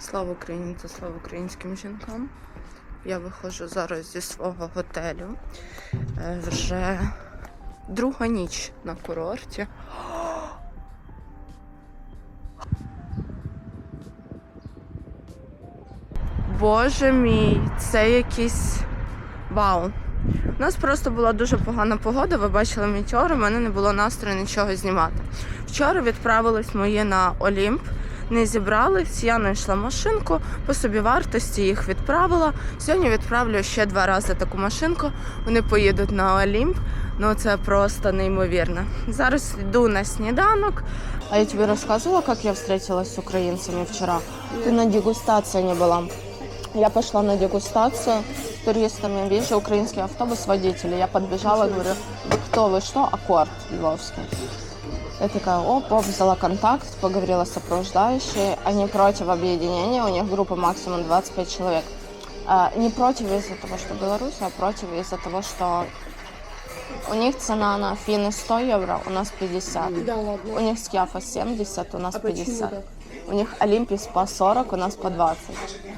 Слава Україні та слава українським жінкам. Я виходжу зараз зі свого готелю. Е, Вже друга ніч на курорті. Боже мій, це якийсь вау. У нас просто була дуже погана погода. Ви бачили мітьор, у мене не було настрою нічого знімати. Вчора відправились мої на Олімп. Не зібрались, я знайшла машинку, по собі вартості їх відправила. Сьогодні відправлю ще два рази таку машинку. Вони поїдуть на Олімп. Ну це просто неймовірно. Зараз йду на сніданок. А я тобі розказувала, як я встретилась з українцями вчора. Ти на дегустації не була. Я пошла на дегустацию с туристами, вижу украинский автобус водителя. Я подбежала, говорю, кто вы, что? Аккорд Львовский. Я такая, оп, оп, взяла контакт, поговорила с сопровождающей. Они против объединения, у них группа максимум 25 человек. А, Не против из-за того, что Беларусь, а против из-за того, что у них цена на финны 100 евро, у нас 50. Да ладно. У них скиафа 70, у нас А почему так? У них Олимпис по 40, у нас по 20.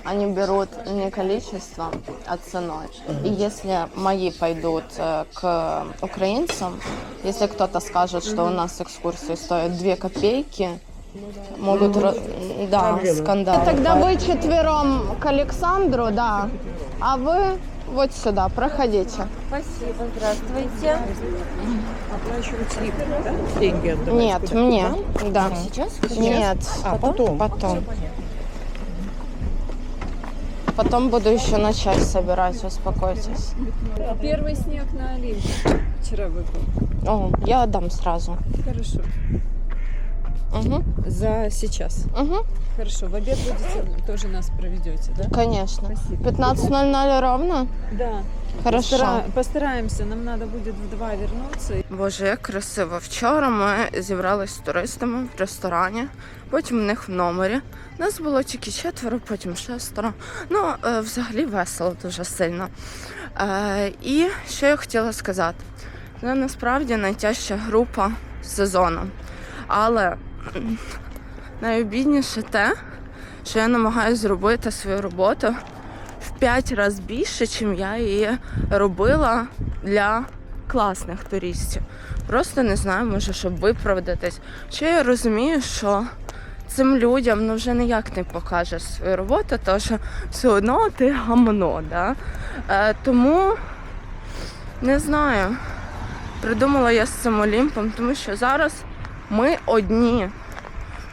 Они берут не количеством, а ценой. И если мои пойдут э, к украинцам, если кто-то скажет, что у нас экскурсии стоят 2 копейки, могут ро- да, скандал. Тогда вы четвером к Александру, да, а вы вот сюда, проходите. Спасибо, здравствуйте. Оплачивать липы, да? Деньги отдавать Нет, куда? мне, да. Сейчас? Нет, А, потом? потом. Потом буду еще на чай собирать, успокойтесь. Первый снег на Олимпе вчера выпал. О, я отдам сразу. Хорошо. Угу, За сейчас. угу, Хорошо. В обед будете тоже нас проведете, да? конечно. Спасибо. 15.00 ровно? Да. Хорошо. Постара- Постараемся. Нам надо будет в два вернуться. Боже, як красиво. Вчора ми зібрались з туристами в ресторані, потім в них в номері. Нас було тільки четверо, потім шестеро. Ну, е, взагалі весело дуже сильно. Е, і що я хотіла сказати? Це насправді найтяжча група сезону. Але найобідніше те, що я намагаюся зробити свою роботу в 5 разів більше, чим я її робила для класних туристів. Просто не знаю, може, щоб виправдатись. Ще я розумію, що цим людям ну, вже ніяк не покажеш свою роботу, тому що все одно ти гамно. Да? Е, тому не знаю. Придумала я з цим Олімпом, тому що зараз ми одні.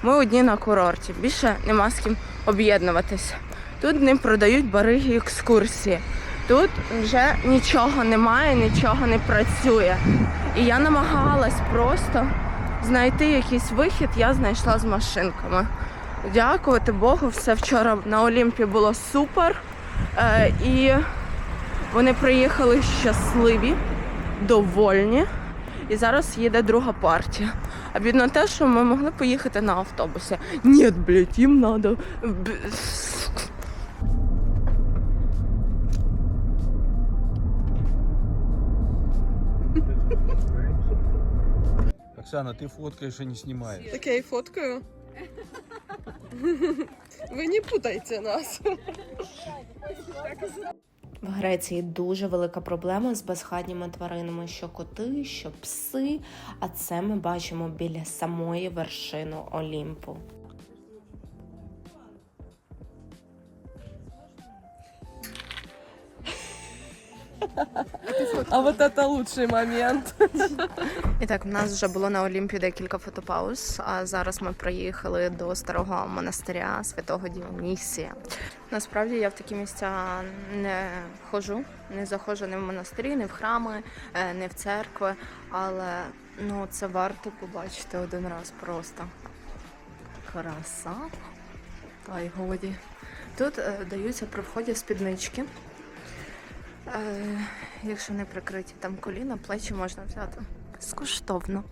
Ми одні на курорті. Більше нема з ким об'єднуватися. Тут не продають бариги екскурсії. Тут вже нічого немає, нічого не працює. І я намагалась просто знайти якийсь вихід, я знайшла з машинками. Дякувати Богу, все вчора на Олімпі було супер. Е, і вони приїхали щасливі, довольні. І зараз їде друга партія. А бідно те, що ми могли поїхати на автобусі. Ні, блядь, їм треба. Оксана, ты фоткаешь, а не снимаешь. Так я и фоткаю. Вы не путайте нас. В Греції дуже велика проблема з безхатніми тваринами, що коти, що пси. А це ми бачимо біля самої вершини Олімпу. А вот это лучший момент. І так, в нас вже було на Олімпі декілька фотопауз, а зараз ми приїхали до старого монастиря святого Діонісія. Насправді я в такі місця не ходжу, не заходжу ні в монастирі, ні в храми, е, ні в церкви, але ну, це варто побачити один раз просто. Краса. Та й годі. Тут е, даються при вході спіднички. Е, якщо не прикриті там коліна, плечі можна взяти безкоштовно.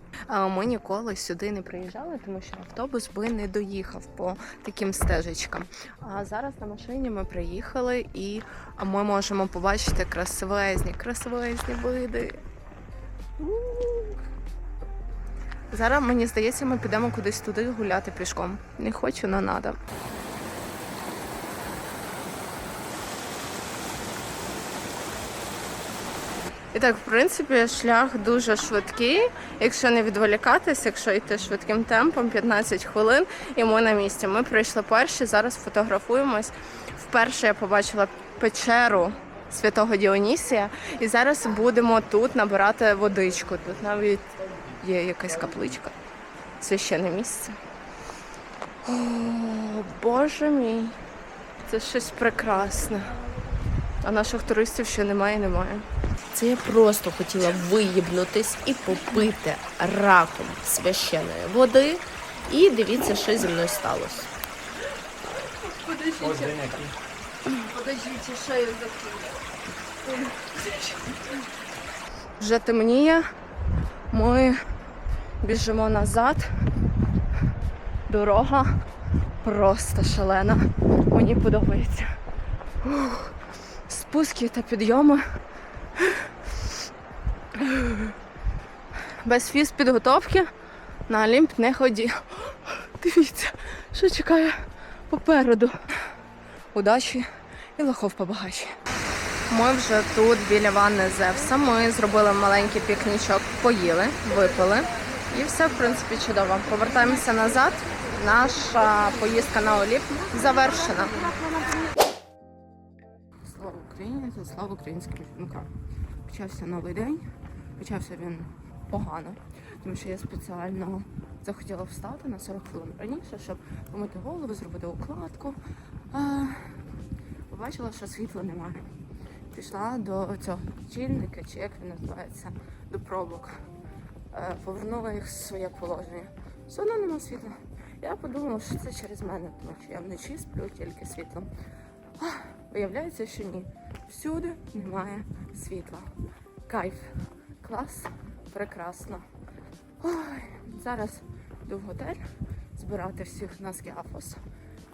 Ми ніколи сюди не приїжджали, тому що автобус би не доїхав по таким стежечкам. А зараз на машині ми приїхали і ми можемо побачити красивезні, красивезні види. Зараз мені здається, ми підемо кудись туди гуляти пішком. Не хочу, але треба. І так, в принципі, шлях дуже швидкий. Якщо не відволікатись, якщо йти швидким темпом, 15 хвилин, і ми на місці. Ми прийшли перші, зараз фотографуємось. Вперше я побачила печеру святого Діонісія, і зараз будемо тут набирати водичку. Тут навіть є якась капличка. Священне місце. О, Боже мій, це щось прекрасне. А наших туристів ще немає і немає. Це я просто хотіла виїбнутись і попити раком священої води. І дивіться, що зі мною сталося. Подождите, шею Вже темніє. Ми біжимо назад. Дорога просто шалена. Мені подобається. Ух. Спуски та підйоми. Без фіз підготовки на Олімп не ході. Дивіться, що чекає попереду. Удачі і лохов побагачі. Ми вже тут біля ванни Зевса. Ми зробили маленький пікнічок, поїли, випили. І все, в принципі, чудово. Повертаємося назад. Наша поїздка на Оліп завершена. Україні та слава українським жінкам. Почався новий день. Почався він погано, тому що я спеціально захотіла встати на 40 хвилин раніше, щоб помити голову, зробити укладку. А, побачила, що світла немає. Пішла до цього чільника, чи як він називається, до пробок. Е, Повернула їх в своє положення. Все одно нема світла. Я подумала, що це через мене, тому що я вночі сплю тільки світлом. А, виявляється, що ні. Всюди немає світла. Кайф. Клас. Прекрасно. Ой, зараз йду в готель збирати всіх на Скіафос.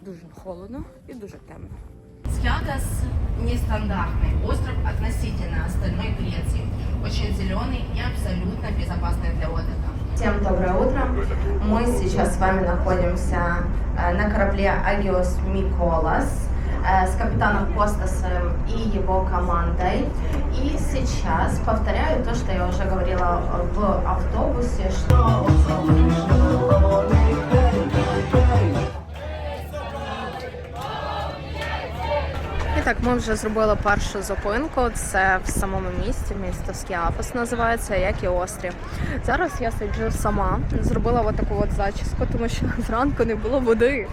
Дуже холодно і дуже темно. Скиатос нестандартный остров относительно остальной Греции. Очень зеленый и абсолютно безопасный для отдыха. Всем доброе утро. Мы сейчас с вами находимся э, на корабле Агиос Миколас э, с капитаном Костасом и его командой. И сейчас повторяю то, что я уже говорила в автобусе, что так, ми вже зробили першу зупинку. Це в самому місті, місто Скіафос називається, як і острів. Зараз я сиджу сама, зробила отаку от зачіску, тому що зранку не було води, е,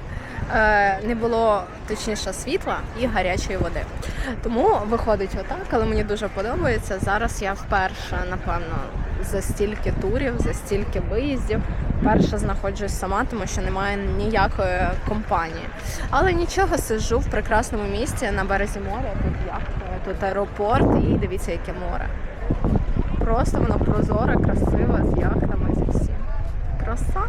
не було точніше світла і гарячої води. Тому виходить отак, але мені дуже подобається. Зараз я вперше, напевно, за стільки турів, за стільки виїздів. Перше знаходжусь сама, тому що немає ніякої компанії. Але нічого, сиджу в прекрасному місці на березі моря. Тут яхта, тут аеропорт і дивіться, яке море. Просто воно прозоре, красиве, з яхтами зі всім. Краса.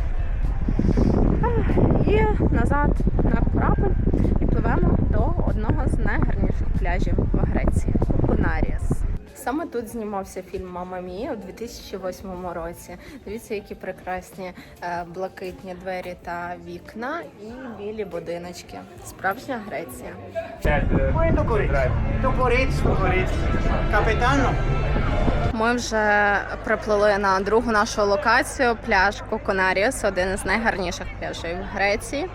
І назад на корабль і пливемо до одного з найгарніших пляжів в Греції Кунаріас. Саме тут знімався фільм Мама Мія у 2008 році. Дивіться, які прекрасні е, блакитні двері та вікна і білі будиночки. Справжня Греція. Bueno, Ми вже приплили на другу нашу локацію пляж Коконаріус, один із найгарніших пляжів Греції.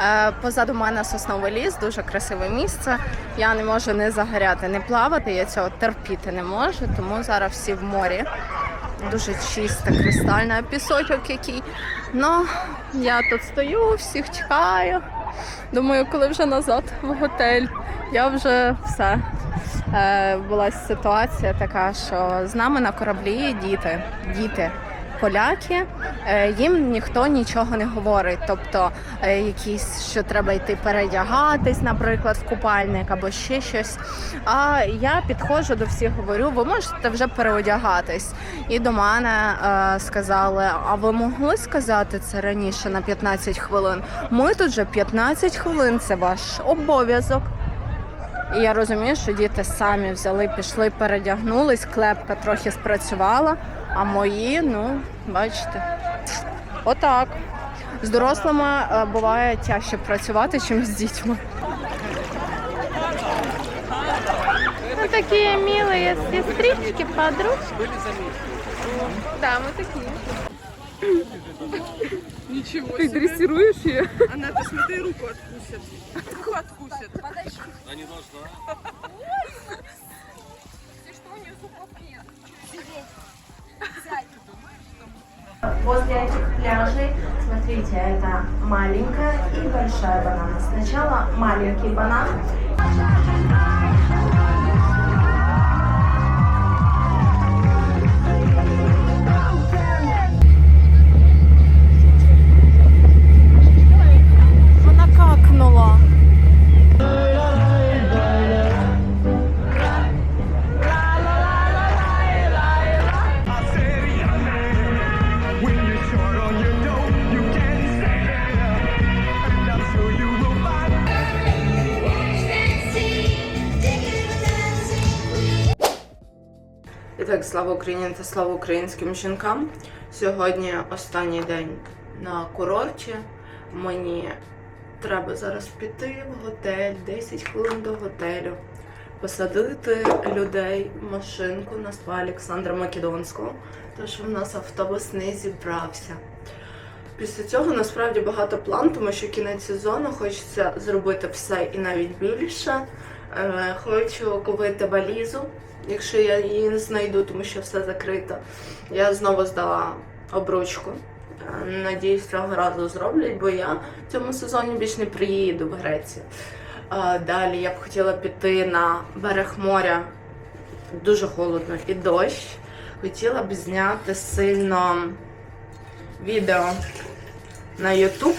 Е, Позаду мене сосновий ліс, дуже красиве місце. Я не можу не загоряти, не плавати. Я цього терпіти не можу, тому зараз всі в морі. Дуже чисте, кристальне пісочок який. Ну, я тут стою, всіх чекаю. Думаю, коли вже назад в готель. Я вже все. Е, була ситуація така, що з нами на кораблі діти, діти. Поляки, Е, їм ніхто нічого не говорить. Тобто, е, якісь, що треба йти передягатись, наприклад, в купальник або ще щось. А я підходжу до всіх, говорю, ви можете вже переодягатись. І до мене е, сказали: а ви могли сказати це раніше на 15 хвилин? Ми тут вже 15 хвилин, це ваш обов'язок. І я розумію, що діти самі взяли, пішли, передягнулись, клепка трохи спрацювала, а мої, ну, бачите, отак. З дорослими е, буває тяжче працювати, ніж з дітьми. Мы такие милые сестрички, подружки. Да, мы такие. Ничего Ты себе. дрессируешь ее? Она, ты смотри, руку откусит. Руку откусит. Подожди. Да не должна. Ты что, у нее зубов нет? После этих пляжей, смотрите, это маленькая и большая банана. Сначала маленький банан. Україні та слава українським жінкам. Сьогодні останній день на курорті. Мені треба зараз піти в готель, 10 хвилин до готелю, посадити людей в машинку на ства Олександра Македонського, тому що в нас автобус не зібрався. Після цього насправді багато план, тому що кінець сезону хочеться зробити все і навіть більше. Е, Хочу купити валізу, якщо я її не знайду, тому що все закрито. Я знову здала обручку. Е, Надіюсь, цього разу зроблять, бо я в цьому сезоні більш не приїду в Грецію. Е, Далі я б хотіла піти на берег моря. Дуже холодно і дощ. Хотіла б зняти сильно відео на YouTube.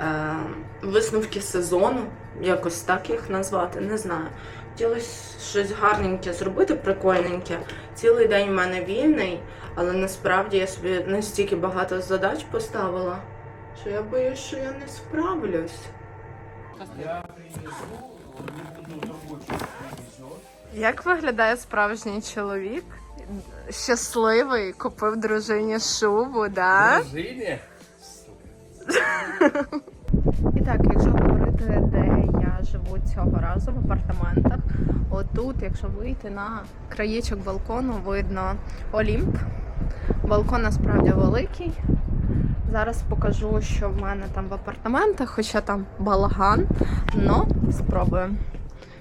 Е, висновки сезону, якось так їх назвати, не знаю. Хотілося щось гарненьке зробити, прикольненьке. Цілий день в мене вільний, але насправді я собі настільки багато задач поставила, що я боюсь, що я не справлюсь. Як виглядає справжній чоловік? Щасливий, купив дружині шубу, да? Дружине? І так, якщо говорити, де я живу цього разу в апартаментах, отут, якщо вийти на краєчок балкону, видно Олімп. Балкон насправді великий. Зараз покажу, що в мене там в апартаментах, хоча там балаган, но спробуємо.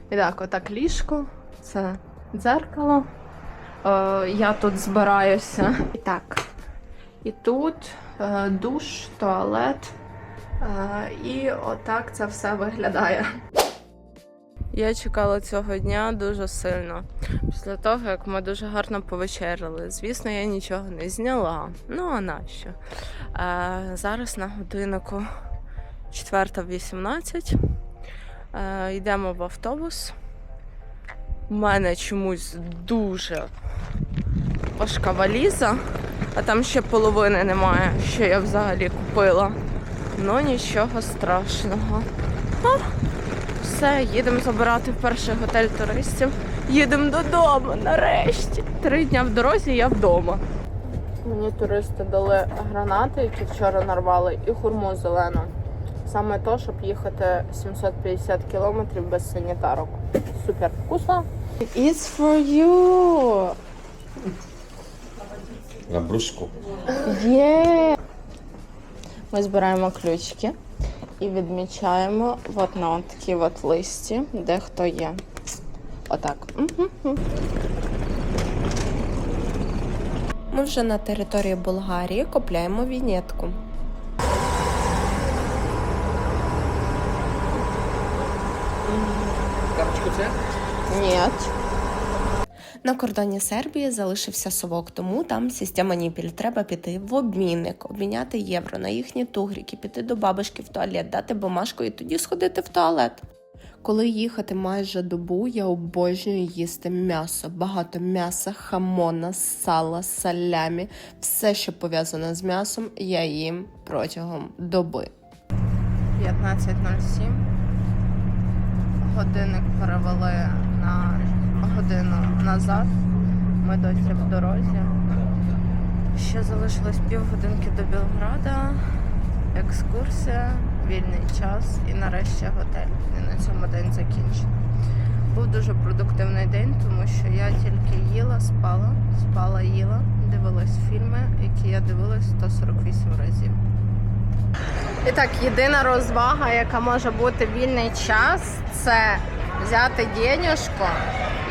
І так, отак ліжко, це дзеркало. Е, я тут збираюся. І так. І тут е, душ, туалет. Е, І отак це все виглядає. Я чекала цього дня дуже сильно. Після того, як ми дуже гарно повечеряли. Звісно, я нічого не зняла. Ну а нащо? Е, зараз на годиннику 4.18. Е, йдемо в автобус. У мене чомусь дуже важка валіза, а там ще половини немає, що я взагалі купила. Ну нічого страшного. А, все, їдемо забирати перший готель туристів. Їдемо додому нарешті. Три дня в дорозі я вдома. Мені туристи дали гранати, які вчора нарвали, і хурму зелену. Саме то, щоб їхати 750 кілометрів без санітарок. Супер вкусно. It's for you. Ламбруску. Є. Ми збираємо ключики і відмічаємо от на такій от листі, де хто є. Отак. Ми вже на території Болгарії купляємо вінетку. Карточку це? Ні. На кордоні Сербії залишився совок, тому там система Ніпіль. Треба піти в обмінник, обміняти євро на їхні тугріки, піти до бабушки в туалет, дати бумажку і тоді сходити в туалет. Коли їхати майже добу, я обожнюю їсти м'ясо, багато м'яса, хамона, сала, салямі, все, що пов'язане з м'ясом, я їм протягом доби. 15.07. Годинник перевели на годину назад. Ми досі в дорозі. Ще залишилось півгодинки до Білграда. Екскурсія, вільний час і нарешті готель. І на цьому день закінчено. Був дуже продуктивний день, тому що я тільки їла, спала, спала, їла, дивилась фільми, які я дивилась 148 разів. І так, єдина розвага, яка може бути вільний час, це взяти денюжку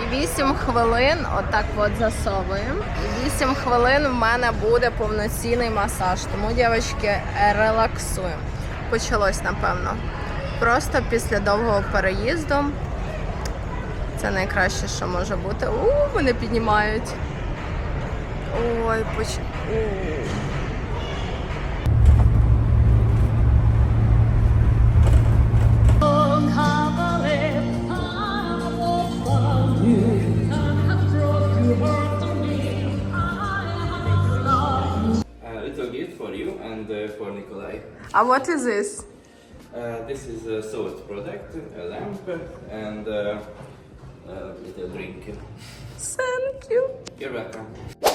і 8 хвилин отак от засовуємо. І 8 хвилин в мене буде повноцінний масаж. Тому, дівчатки, релаксуємо. Почалось, напевно. Просто після довгого переїзду. Це найкраще, що може бути. У, мене піднімають. Ой, поч... У. and uh, for Nikolai. А what is this? Uh, this is a salt product, a lamp, and uh, a little drink. Thank you. You're welcome.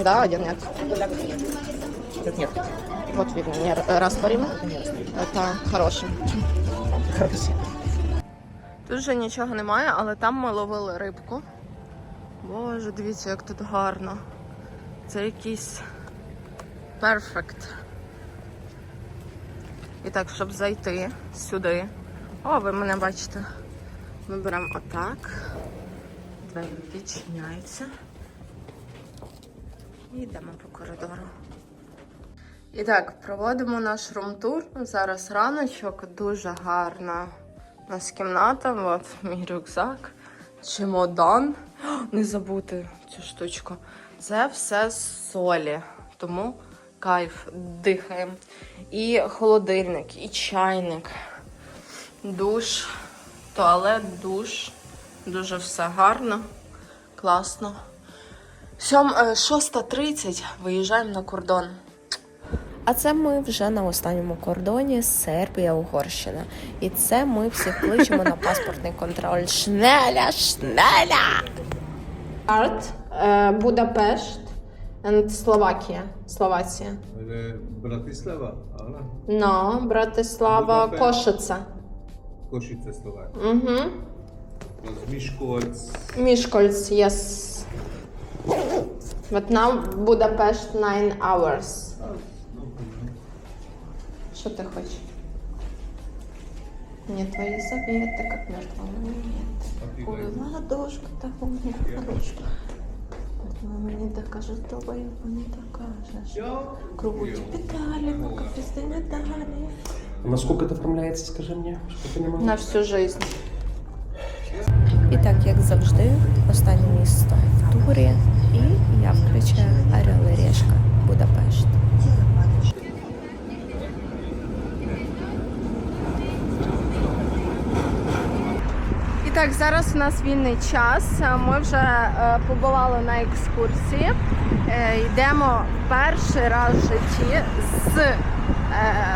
Один, да, один нет. Нет. Вот видно, не растворимый. Это хороший. Тут вже нічого немає, але там ми ловили рибку. Боже, дивіться, як тут гарно. Це якийсь перфект. І так, щоб зайти сюди. О, ви мене бачите. Ми беремо отак. Двері відчиняються. І йдемо по коридору. І так, проводимо наш румтур. Зараз раночок, дуже гарна у нас кімната. От мій рюкзак, чемодан. Не забути цю штучку. Це все з солі, тому кайф, дихаємо. І холодильник, і чайник, душ, туалет, душ. Дуже все гарно, класно. Сьом, е, 6.30 виїжджаємо на кордон. А це ми вже на останньому кордоні Сербія-Угорщина. І це ми всіх кличемо на паспортний контроль. Шнеля, шнеля! Арт, е, Будапешт and Словакія. Словація. Bratislava, ale No, Братислава, Будапешт. Кошице. Угу. Plus Miskolc, Мішкольц, yes. Вот нам Будапешт 9 hours. Що ти хочеш? Мне твои заветы, как мертвому нет. Такую ладошку, такую ладошку. Мама не докажет, то боюсь, не докажешь. Кругу тебе дали, пока пизды не дали. Насколько это оформляется, скажи мне, что понимаю? На всю жизнь. І так, як завжди, останнє місто в турі. І я включаю Орел і Решка Будапешт. І так, зараз у нас вільний час. Ми вже е, побували на екскурсії. Е, йдемо перший раз в житті з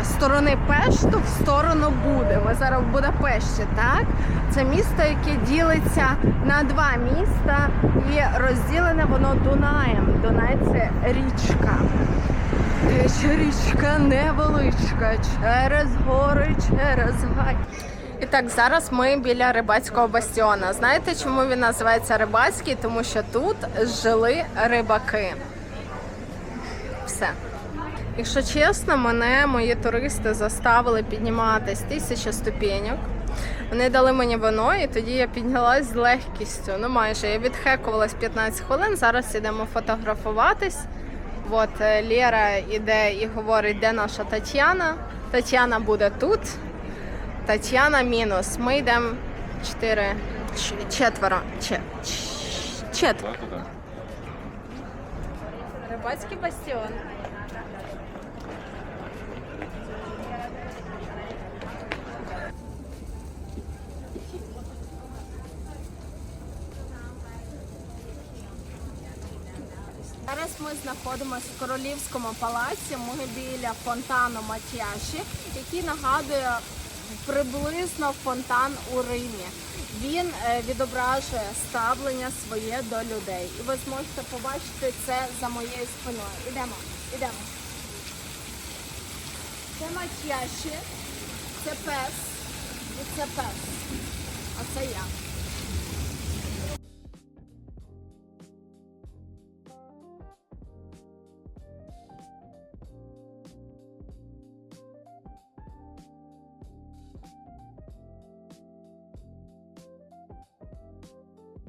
сторони Пешту в сторону Буди. Ми зараз в Будапешті, так? Це місто, яке ділиться на два міста і розділене воно Дунаєм. Дунай це річка. Річка невеличка, через гори, через гай. І так, зараз ми біля рибацького бастіона. Знаєте, чому він називається рибацький? Тому що тут жили рибаки. Все. Якщо чесно, мене мої туристи заставили підніматись тисяча ступеньок. Вони дали мені вино, і тоді я піднялась з легкістю. Ну майже я відхекувалась 15 хвилин. Зараз ідемо фотографуватись. От е, Лєра іде і говорить, де наша Тетяна. Тетяна буде тут. Тетяна мінус. Ми йдемо чотири, четверо. Че, четверо. Рибацький бастіон. Зараз ми знаходимося в королівському палаці. Ми біля фонтану Матіаші, який нагадує приблизно фонтан у Римі. Він е, відображує ставлення своє до людей. І ви зможете побачити це за моєю спиною. Ідемо, ідемо. Це Матіаші, це пес і це пес. А це я.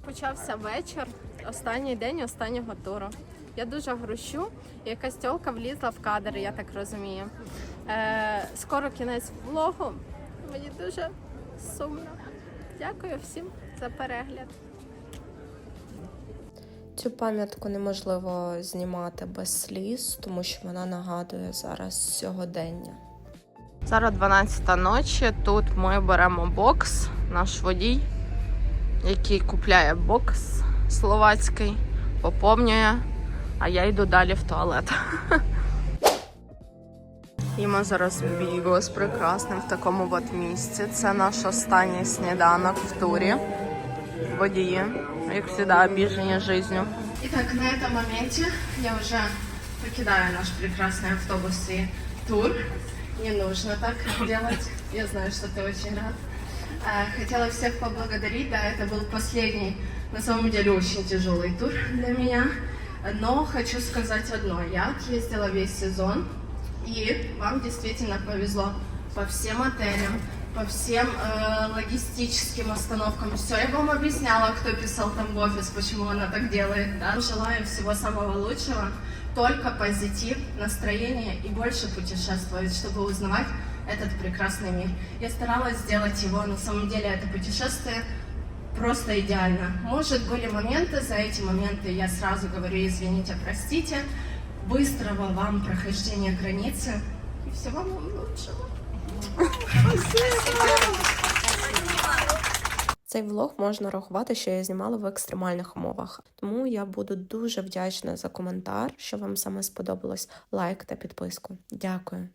Почався вечір, останній день останнього туру. Я дуже грущу, і якась тьолка влізла в кадр, я так розумію. Е, скоро кінець влогу. Мені дуже сумно. Дякую всім за перегляд. Цю пам'ятку неможливо знімати без сліз, тому що вона нагадує зараз сьогодення. Зараз 12 ночі. Тут ми беремо бокс, наш водій, який купляє бокс словацький, поповнює, а я йду далі в туалет. І ми зараз бігли з прекрасним в такому от місці. Це наш останній сніданок в турі. Водії, як завжди, обіжені життю. Итак, на этом моменте я уже покидаю наш прекрасный автобус и тур. Не нужно так делать. Я знаю, что ты очень рад. А, Хотела всех поблагодарить. Да, это был последний, на самом деле, очень тяжелый тур для меня. Но хочу сказать одно. Я ездила весь сезон, и вам действительно повезло по всем отелям, по всем э, логистическим остановкам. Все, я вам объясняла, кто писал там в офис, почему она так делает. Да? Желаю всего самого лучшего, только позитив, настроение и больше путешествовать, чтобы узнавать этот прекрасный мир. Я старалась сделать его, на самом деле, это путешествие просто идеально. Может, были моменты, за эти моменты я сразу говорю, извините, простите, быстрого вам прохождения границы и всего вам лучшего. Цей влог можна рахувати, що я знімала в екстремальних умовах. Тому я буду дуже вдячна за коментар, що вам саме сподобалось, лайк та підписку. Дякую.